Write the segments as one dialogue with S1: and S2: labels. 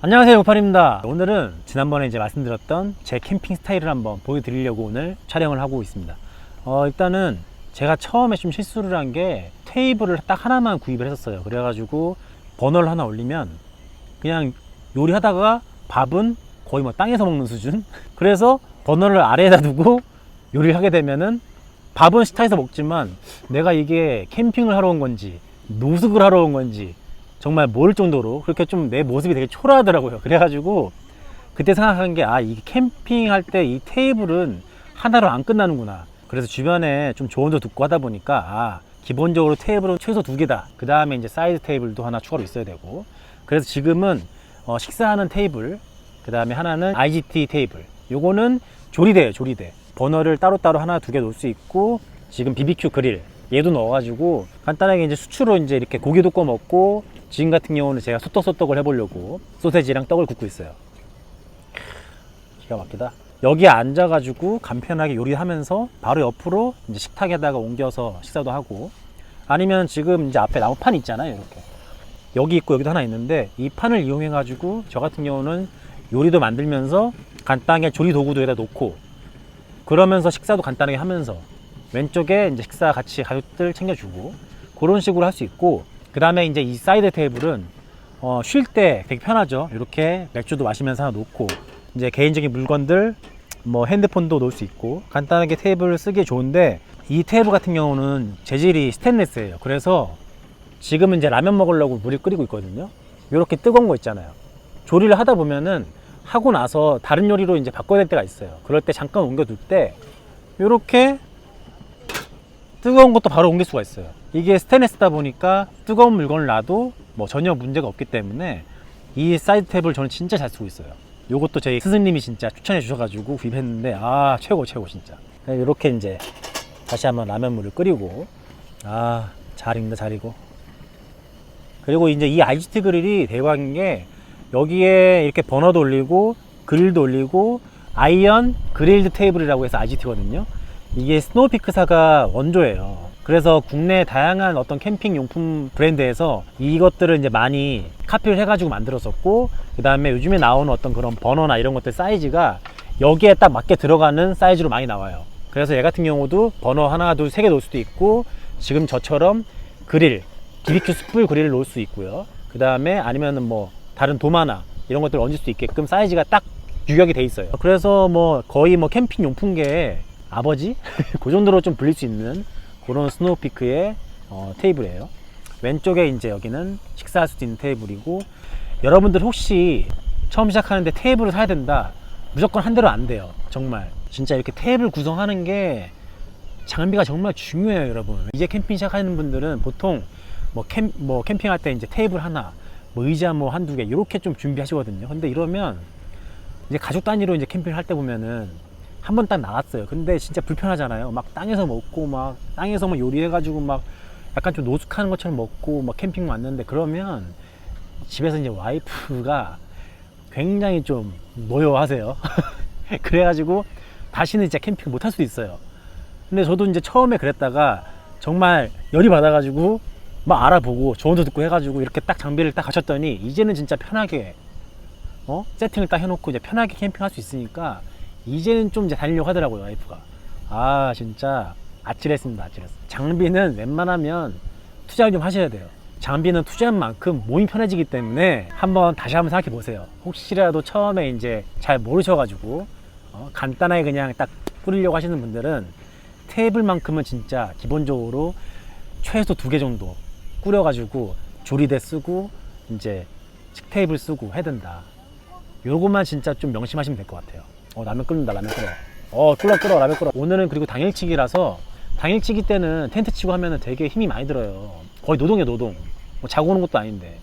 S1: 안녕하세요 용팔입니다. 오늘은 지난번에 이제 말씀드렸던 제 캠핑 스타일을 한번 보여드리려고 오늘 촬영을 하고 있습니다. 어, 일단은 제가 처음에 좀 실수를 한 게 테이블을 딱 하나만 구입을 했었어요. 그래가지고 버너를 하나 올리면 그냥 요리하다가 밥은 거의 뭐 땅에서 먹는 수준? 그래서 버너를 아래에다 두고 요리를 하게 되면은 밥은 식탁에서 먹지만 내가 이게 캠핑을 하러 온 건지 노숙을 하러 온 건지 정말 모를 정도로 그렇게 좀 내 모습이 되게 초라하더라고요. 그래가지고 그때 생각한 게 아, 이 캠핑할 때 이 테이블은 하나로 안 끝나는구나. 그래서 주변에 좀 조언도 듣고 하다 보니까 아, 기본적으로 테이블은 최소 두 개다. 그 다음에 이제 사이드 테이블도 하나 추가로 있어야 되고. 그래서 지금은 어, 식사하는 테이블, 그 다음에 하나는 IGT 테이블. 요거는 조리대예요, 조리대. 버너를 따로따로 하나 두 개 놓을 수 있고, 지금 BBQ 그릴 얘도 넣어가지고 간단하게 이제 수추로 이제 이렇게 고기도 구워 먹고 지금 같은 경우는 제가 소떡소떡을 해보려고 소세지랑 떡을 굽고 있어요. 기가 막히다. 여기에 앉아가지고 간편하게 요리하면서 바로 옆으로 이제 식탁에다가 옮겨서 식사도 하고 아니면 지금 이제 앞에 나무판 있잖아요. 이렇게 여기 있고 여기도 하나 있는데 이 판을 이용해가지고 저 같은 경우는 요리도 만들면서 간단하게 조리 도구도 여기다 놓고 그러면서 식사도 간단하게 하면서 왼쪽에 이제 식사 같이 가족들 챙겨주고 그런 식으로 할 수 있고 그 다음에 이제 이 사이드 테이블은 어, 쉴 때 되게 편하죠. 이렇게 맥주도 마시면서 하나 놓고 이제 개인적인 물건들 뭐 핸드폰도 놓을 수 있고 간단하게 테이블 쓰기 좋은데 이 테이블 같은 경우는 재질이 스테인레스예요. 그래서 지금은 이제 라면 먹으려고 물을 끓이고 있거든요. 이렇게 뜨거운 거 있잖아요. 조리를 하다 보면은 하고 나서 다른 요리로 이제 바꿔야 될 때가 있어요. 그럴 때 잠깐 옮겨둘 때 이렇게 뜨거운 것도 바로 옮길 수가 있어요. 이게 스테인레스다 보니까 뜨거운 물건을 놔도 뭐 전혀 문제가 없기 때문에 이 사이드 탭을 저는 진짜 잘 쓰고 있어요. 요것도 저희 스승님이 진짜 추천해 주셔가지고 구입했는데 아 최고 최고 진짜. 이렇게 이제 다시 한번 라면물을 끓이고 아 잘 익는다 잘 익어. 그리고 이제 이 IGT 그릴이 대박인 게 여기에 이렇게 버너도 올리고 그릴도 올리고 아이언 그릴드 테이블이라고 해서 IGT거든요. 이게 스노우피크사가 원조예요. 그래서 국내 다양한 어떤 캠핑 용품 브랜드에서 이것들을 이제 많이 카피를 해가지고 만들었었고, 그 다음에 요즘에 나오는 어떤 그런 버너나 이런 것들 사이즈가 여기에 딱 맞게 들어가는 사이즈로 많이 나와요. 그래서 얘 같은 경우도 버너 하나, 둘, 세 개 놓을 수도 있고, 지금 저처럼 그릴, BBQ 숯불 그릴을 놓을 수 있고요. 그 다음에 아니면은 뭐 다른 도마나 이런 것들을 얹을 수 있게끔 사이즈가 딱 규격이 돼 있어요. 그래서 뭐 거의 뭐 캠핑 용품계에 아버지? 그 정도로 좀 불릴 수 있는 그런 스노우피크의 어, 테이블이에요. 왼쪽에 이제 여기는 식사할 수 있는 테이블이고 여러분들 혹시 처음 시작하는데 테이블을 사야 된다. 무조건 한 대로 안 돼요. 정말. 진짜 이렇게 테이블 구성하는 게 장비가 정말 중요해요, 여러분. 이제 캠핑 시작하는 분들은 보통 뭐, 캠, 뭐 캠핑할 때 이제 테이블 하나, 뭐 의자 뭐 한두 개 이렇게 좀 준비하시거든요. 근데 이러면 이제 가족 단위로 이제 캠핑을 할때 보면은 한 번 딱 나갔어요. 근데 진짜 불편하잖아요. 막 땅에서 먹고 막 땅에서만 요리해가지고 막 약간 좀 노숙하는 것처럼 먹고 막 캠핑 왔는데 그러면 집에서 이제 와이프가 굉장히 좀 노여하세요. 그래가지고 다시는 진짜 캠핑 못 할 수도 있어요. 근데 저도 이제 처음에 그랬다가 정말 열이 받아가지고 막 알아보고 조언도 듣고 해가지고 이렇게 딱 장비를 딱 갖췄더니 이제는 진짜 편하게 어 세팅을 딱 해놓고 이제 편하게 캠핑할 수 있으니까 이제는 좀 이제 다니려고 하더라고요 와이프가. 아 진짜. 아찔했습니다 아찔했어. 장비는 웬만하면 투자를 좀 하셔야 돼요. 장비는 투자한 만큼 몸이 편해지기 때문에 한번 다시 한번 생각해 보세요. 혹시라도 처음에 이제 잘 모르셔가지고 어, 간단하게 그냥 딱 뿌리려고 하시는 분들은 테이블만큼은 진짜 기본적으로 최소 두 개 정도 꾸려가지고 조리대 쓰고 이제 식테이블 쓰고 해야 된다. 요것만 진짜 좀 명심하시면 될 것 같아요 어 라면 끓는다 라면 끓어. 어 끓어 끓어 라면 끓어. 오늘은 그리고 당일치기라서 당일치기 때는 텐트 치고 하면은 되게 힘이 많이 들어요. 거의 노동이에요 노동. 뭐 자고 오는 것도 아닌데.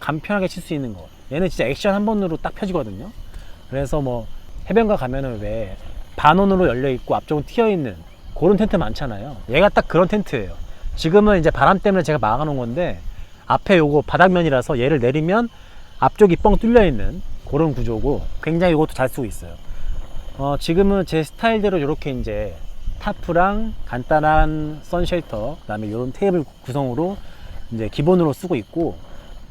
S1: 간편하게 칠 수 있는 거. 얘는 진짜 액션 한 번으로 딱 펴지거든요. 그래서 뭐 해변가 가면은 왜 반원으로 열려 있고 앞쪽은 튀어 있는 그런 텐트 많잖아요. 얘가 딱 그런 텐트예요. 지금은 이제 바람 때문에 제가 막아 놓은 건데 앞에 요거 바닥면이라서 얘를 내리면 앞쪽이 뻥 뚫려 있는 그런 구조고 굉장히 이것도 잘 쓰고 있어요 어, 지금은 제 스타일대로 이렇게 이제 타프랑 간단한 선쉘터 그다음에 이런 테이블 구성으로 이제 기본으로 쓰고 있고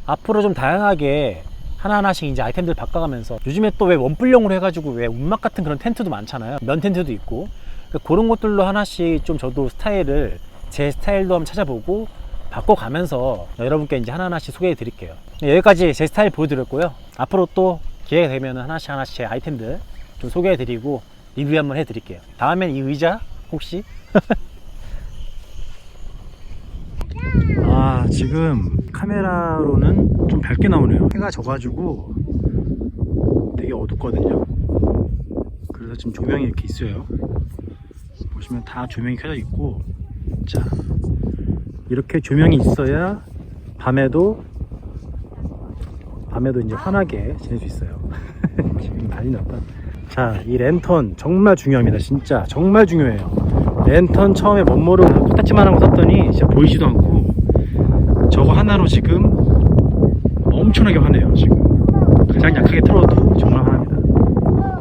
S1: 앞으로 좀 다양하게 하나하나씩 이제 아이템들 바꿔가면서 요즘에 또 왜 원뿔용으로 해가지고 왜 운막 같은 그런 텐트도 많잖아요. 면 텐트도 있고 그러니까 그런 것들로 하나씩 좀 저도 스타일을 제 스타일도 한번 찾아보고 바꿔가면서 여러분께 이제 하나하나씩 소개해 드릴게요. 네, 여기까지 제 스타일 보여드렸고요. 앞으로 또 기회가 되면 하나씩 하나씩 제 아이템들 좀 소개해 드리고 리뷰 한번 해 드릴게요. 다음엔 이 의자 혹시? 아 지금 카메라로는 좀 밝게 나오네요. 해가 져가지고 되게 어둡거든요. 그래서 지금 조명이 이렇게 있어요. 보시면 다 조명이 켜져 있고 자 이렇게 조명이 있어야 밤에도 밤에도 이제 환하게 지낼 수 있어요. 지금 난리 났다. 자, 이 랜턴 정말 중요합니다. 진짜 정말 중요해요. 랜턴 처음에 멋모르고 코딱지만한 거 샀더니 진짜 보이지도 않고 저거 하나로 지금 엄청나게 화내요. 지금 가장 약하게 틀어도 저